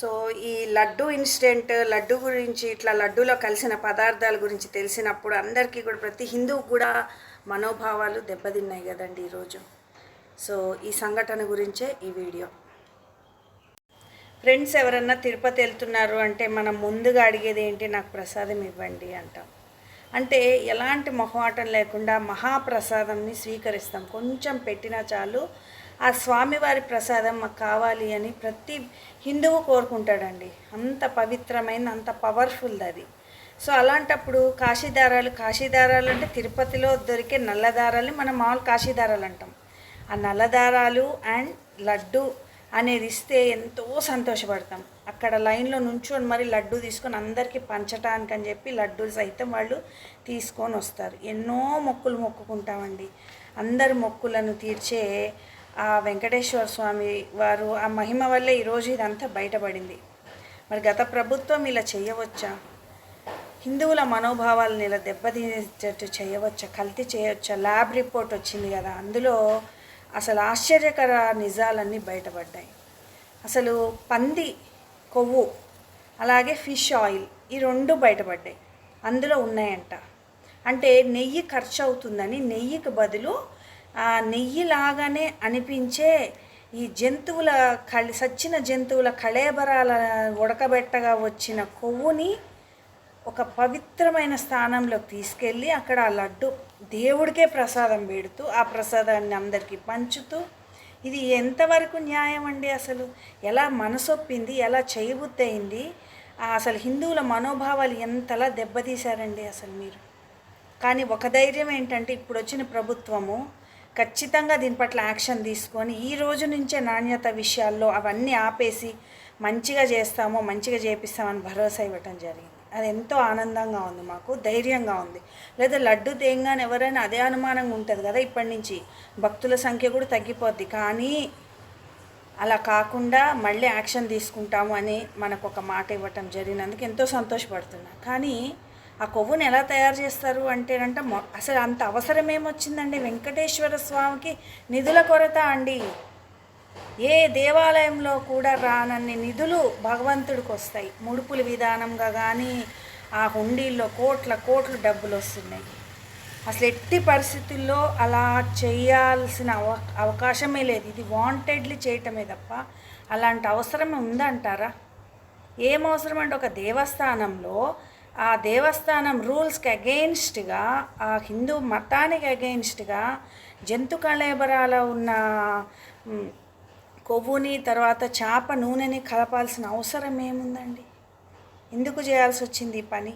So ఈ laddu incident laddu గురించి ఇట్లా లడ్డూలో కలిసిన పదార్థాల గురించి తెలిసినప్పుడు అందరికీ కూడా ప్రతి హిందువు కూడా మనోభావాలు దెబ్బతిన్నాయి కదండి ఈరోజు. సో ఈ సంఘటన గురించే ఈ వీడియో. ఫ్రెండ్స్ ఎవరన్నా తిరుపతి వెళ్తున్నారు అంటే మనం ముందుగా అడిగేది ఏంటి? నాకు ప్రసాదం ఇవ్వండి అంటాం. అంటే ఎలాంటి మొహమాటం లేకుండా మహాప్రసాదంని స్వీకరిస్తాం. కొంచెం పెట్టినా చాలు ఆ స్వామివారి ప్రసాదం మాకు కావాలి అని ప్రతి హిందువు కోరుకుంటాడండి. అంత పవిత్రమైన అంత పవర్ఫుల్ అది. సో అలాంటప్పుడు కాశీదారాలు కాశీదారాలు అంటే తిరుపతిలో దొరికే నల్లదారాలు మనం మామూలు కాశీదారాలు అంటాం. ఆ నల్లదారాలు అండ్ లడ్డు అనేది ఇస్తే ఎంతో సంతోషపడతాం. అక్కడ లైన్లో నుంచొని మరి లడ్డు తీసుకొని అందరికీ పంచటానికి అని చెప్పి లడ్డు సైతం వాళ్ళు తీసుకొని వస్తారు. ఎన్నో మొక్కులు మొక్కుకుంటామండి. అందరి మొక్కులను తీర్చే ఆ వెంకటేశ్వర స్వామి వారు ఆ మహిమ వల్లే ఈరోజు ఇదంతా బయటపడింది. మరి గత ప్రభుత్వం ఇలా చేయవచ్చా? హిందువుల మనోభావాలను ఇలా దెబ్బతీసేటట్టు చేయవచ్చా? కల్తీ చేయవచ్చా? ల్యాబ్ రిపోర్ట్ వచ్చింది కదా అందులో అసలు ఆశ్చర్యకర నిజాలన్నీ బయటపడ్డాయి. అసలు పంది కొవ్వు అలాగే ఫిష్ ఆయిల్ ఈ రెండు బయటపడ్డాయి. అందులో ఉన్నాయంట. అంటే నెయ్యి ఖర్చు అవుతుందని నెయ్యికి బదులు ఆ నెయ్యి లాగానే అనిపించే ఈ జంతువుల కళ సచ్చిన జంతువుల కళేబరాల ఉడకబెట్టగా వచ్చిన కొవ్వుని ఒక పవిత్రమైన స్థానంలోకి తీసుకెళ్ళి అక్కడ ఆ లడ్డు దేవుడికే ప్రసాదం పెడుతూ ఆ ప్రసాదాన్ని అందరికీ పంచుతూ ఇది ఎంతవరకు న్యాయం అండి అసలు? ఎలా మనసొప్పింది? ఎలా చేయబుద్దయింది? అసలు హిందువుల మనోభావాలు ఎంతలా దెబ్బతీశారండి అసలు మీరు? కానీ ఒక ధైర్యం ఏంటంటే ఇప్పుడు వచ్చిన ప్రభుత్వము ఖచ్చితంగా దీని పట్ల యాక్షన్ తీసుకొని ఈ రోజు నుంచే నాణ్యత విషయాల్లో అవన్నీ ఆపేసి మంచిగా చేస్తామో మంచిగా చేపిస్తామని భరోసా ఇవ్వటం జరిగింది. అది ఎంతో ఆనందంగా ఉంది మాకు ధైర్యంగా ఉంది. లేదా లడ్డు తేంగానే ఎవరైనా అదే అనుమానంగా ఉంటుంది కదా ఇప్పటి నుంచి. భక్తుల సంఖ్య కూడా తగ్గిపోద్ది. కానీ అలా కాకుండా మళ్ళీ యాక్షన్ తీసుకుంటాము అని మనకు ఒక మాట ఇవ్వటం జరిగినందుకు ఎంతో సంతోషపడుతున్నా. కానీ ఆ కొవ్వుని ఎలా తయారు చేస్తారు అంటేనంట మొ- అసలు అంత అవసరం ఏమొచ్చిందండి? వెంకటేశ్వర స్వామికి నిధుల కొరత అండి. ఏ దేవాలయంలో కూడా రానన్ని నిధులు భగవంతుడికి వస్తాయి. ముడుపుల విధానంగా కానీ ఆ హుండీల్లో కోట్ల కోట్లు డబ్బులు వస్తున్నాయి. అసలు ఎట్టి పరిస్థితుల్లో అలా చేయాల్సిన అవ అవకాశమే లేదు. ఇది వాంటెడ్లీ చేయటమే తప్ప అలాంటి అవసరం ఉందంటారా? ఏం అవసరం అంటే ఒక దేవస్థానంలో ఆ దేవస్థానం రూల్స్కి అగెయిన్స్ట్గా ఆ హిందూ మతానికి అగెయిన్స్ట్గా జంతు కళేబరాల ఉన్న కొవ్వుని తర్వాత చేప నూనెని కలపాల్సిన అవసరం ఏముందండి? ఎందుకు చేయాల్సి వచ్చింది ఈ పని?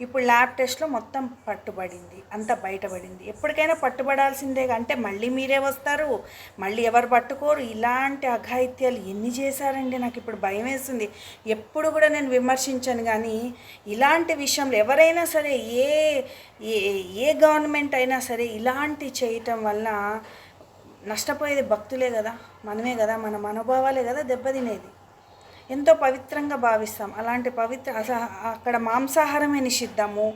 ఇప్పుడు ల్యాబ్ టెస్ట్లో మొత్తం పట్టుబడింది అంతా బయటపడింది. ఎప్పటికైనా పట్టుబడాల్సిందే అంటే మళ్ళీ మీరే వస్తారు మళ్ళీ ఎవరు పట్టుకోరు. ఇలాంటి అఘాయిత్యాలు ఎన్ని చేశారండి? నాకు ఇప్పుడు భయం వేస్తుంది. ఎప్పుడు కూడా నేను విమర్శించాను కానీ ఇలాంటి విషయంలో ఎవరైనా సరే ఏ ఏ ఏ గవర్నమెంట్ అయినా సరే ఇలాంటి చేయటం వల్ల నష్టపోయేది భక్తులే కదా మనమే కదా మన మనోభావాలే కదా దెబ్బతినేది. ఎంతో పవిత్రంగా భావిస్తాం. అలాంటి పవిత్ర అసలు అక్కడ మాంసాహారమే నిషిద్ధము.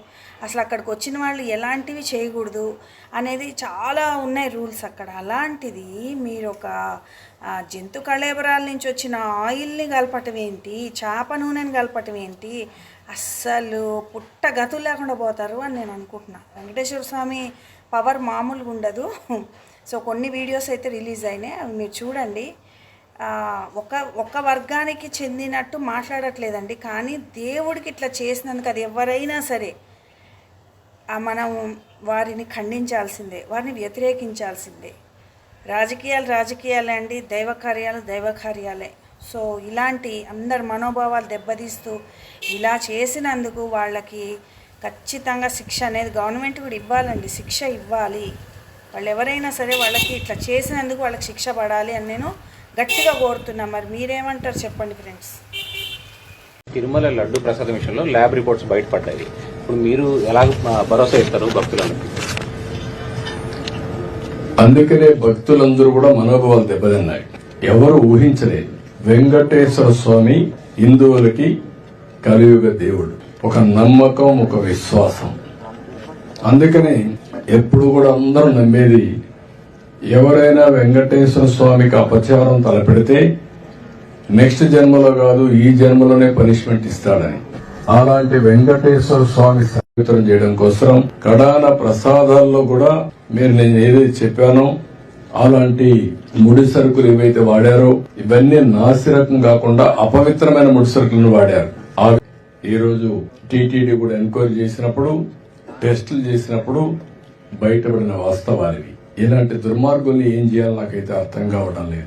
అసలు అక్కడికి వచ్చిన వాళ్ళు ఎలాంటివి చేయకూడదు అనేది చాలా ఉన్నాయి రూల్స్ అక్కడ. అలాంటిది మీరు ఒక జంతు కళేబరాల నుంచి వచ్చిన ఆయిల్ని కలపటం ఏంటి? చేప నూనెని కలపటం ఏంటి? అస్సలు పుట్ట గతులు లేకుండా పోతారు అని నేను అనుకుంటున్నాను వెంకటేశ్వర స్వామి పవర్ మామూలుగా ఉండదు సో కొన్ని వీడియోస్ అయితే రిలీజ్ అయినాయి. అవి మీరు చూడండి. ఒక ఒక వర్గానికి చెందినట్టు మాట్లాడట్లేదండి. కానీ దేవుడికి ఇట్లా చేసినందుకు అది ఎవరైనా సరే మనం వారిని ఖండించాల్సిందే వారిని వ్యతిరేకించాల్సిందే. రాజకీయాలు రాజకీయాలే అండి దైవ కార్యాలు దైవ కార్యాలే. సో ఇలాంటి అందరి మనోభావాలు దెబ్బతీస్తూ ఇలా చేసినందుకు వాళ్ళకి ఖచ్చితంగా శిక్ష అనేది గవర్నమెంట్ కూడా ఇవ్వాలండి శిక్ష ఇవ్వాలి. వాళ్ళు ఎవరైనా సరే వాళ్ళకి ఇట్లా చేసినందుకు వాళ్ళకి శిక్ష పడాలి అని నేను గట్టిగా కోరుతున్నా మరి మీరేమంటారు చెప్పండి ఫ్రెండ్స్? తిరుమల లడ్డు ప్రసాదం విషయంలో ల్యాబ్ రిపోర్ట్స్ బయటపడ్డాయి. ఇప్పుడు మీరు ఎలా భరోసా ఇస్తారు భక్తులకు అందుకనే భక్తులందరూ కూడా మనోభావాలు దెబ్బతిన్నాయి. ఎవరు ఊహించలేదు. వెంకటేశ్వర స్వామి హిందువులకి కలియుగ దేవుడు. ఒక నమ్మకం ఒక విశ్వాసం. అందుకనే ఎప్పుడు కూడా అందరూ నమ్మేది ఎవరైనా వెంకటేశ్వర స్వామికి అపచారం తలపెడితే నెక్స్ట్ జన్మలో కాదు ఈ జన్మలోనే పనిష్మెంట్ ఇస్తాడని. అలాంటి వెంకటేశ్వర స్వామి సంగీతం చేయడం కోసం కడాన ప్రసాదాల్లో కూడా మీరు నేను ఏదైతే చెప్పానో అలాంటి ముడి సరుకులు ఏవైతే వాడారో ఇవన్నీ నాసిరకం కాకుండా అపవిత్రమైన ముడి సరుకులను వాడారు. ఈరోజు టీటీడీ కూడా ఎంక్వైరీ చేసినప్పుడు టెస్టులు చేసినప్పుడు బయటపడిన వాస్తవాలు ఇలాంటి దుర్మార్గుల్ని ఏం చేయాలో నాకైతే అర్థం కావడం లేదు.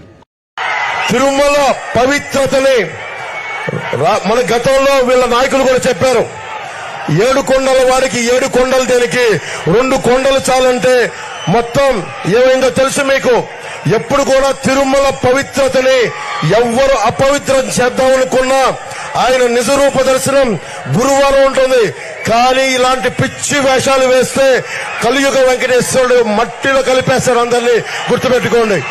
తిరుమల పవిత్రతని రా- మన గతంలో వీళ్ళ నాయకులు కూడా చెప్పారు. ఏడు కొండల వాడికి ఏడు కొండలు దేనికి రెండు కొండలు చాలంటే మొత్తం ఏమైందో తెలుసు మీకు? ఎప్పుడు కూడా తిరుమల పవిత్రతని ఎవ్వరు అపవిత్రం చేద్దామనుకున్నా ఆయన నిజరూప దర్శనం గురువారం ఉంటుంది. కానీ ఇలాంటి పిచ్చి వేషాలు వేస్తే కలియుగ వెంకటేశ్వరుడు మట్టిలో కలిపేస్తారు అందరినీ. గుర్తుపెట్టుకోండి.